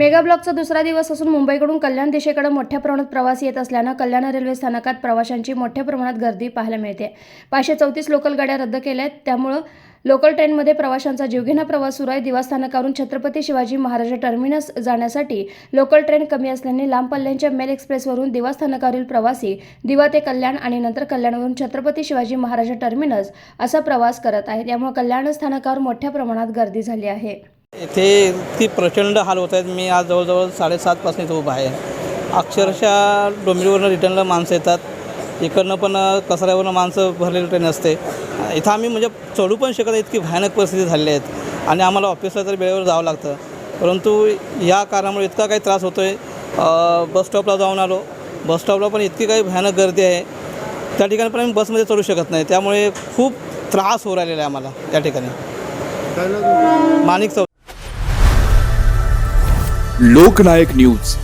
Mega ब्लॉकचा दुसरा दिवस असून मुंबईकडून कल्याण दिशेकडे मोठ्या प्रमाणात प्रवास येत असल्यानं कल्याण रेल्वे स्थानकात प्रवाशांची मोठ्या प्रमाणात गर्दी पाहायला मिळते. पाचशे चौतीस लोकल गाड्या रद्द केल्या आहेत त्यामुळं लोकल ट्रेनमध्ये प्रवाशांचा जीवघेणा प्रवास सुरू आहे. दिवास्थानकावरून छत्रपती शिवाजी महाराज टर्मिनस जाण्यासाठी लोकल ट्रेन कमी असल्याने लांब पल्ल्यांच्या मेल एक्सप्रेसवरून दिवास्थानकावरील प्रवासी दिवा ते कल्याण आणि नंतर कल्याणवरून छत्रपती शिवाजी महाराज टर्मिनस असा प्रवास करत आहेत. त्यामुळे कल्याण स्थानकावर मोठ्या प्रमाणात गर्दी झाली आहे. इथे इतकी प्रचंड हाल होत आहेत. मी आज जवळजवळ साडेसातपासून इथं उभा आहे. अक्षरशः डोंबिवलीवरनं रिटर्नला माणसं येतात. इकडनं पण कसाऱ्यावरनं माणसं भरलेली ट्रेन असते. इथं आम्ही म्हणजे चढू पण शकत इतकी भयानक परिस्थिती झाली आहेत. आणि आम्हाला ऑफिसला तर वेळेवर जावं लागतं. परंतु या कारणामुळे इतका काही त्रास होतो आहे बस स्टॉपला जाऊन आलो. बस स्टॉपला पण इतकी काही भयानक गर्दी आहे. त्या ठिकाणी पण आम्ही बसमध्ये चढू शकत नाही. त्यामुळे खूप त्रास होऊ राहिलेला आहे आम्हाला या ठिकाणी. माणिक चौ लोकनायक न्यूज.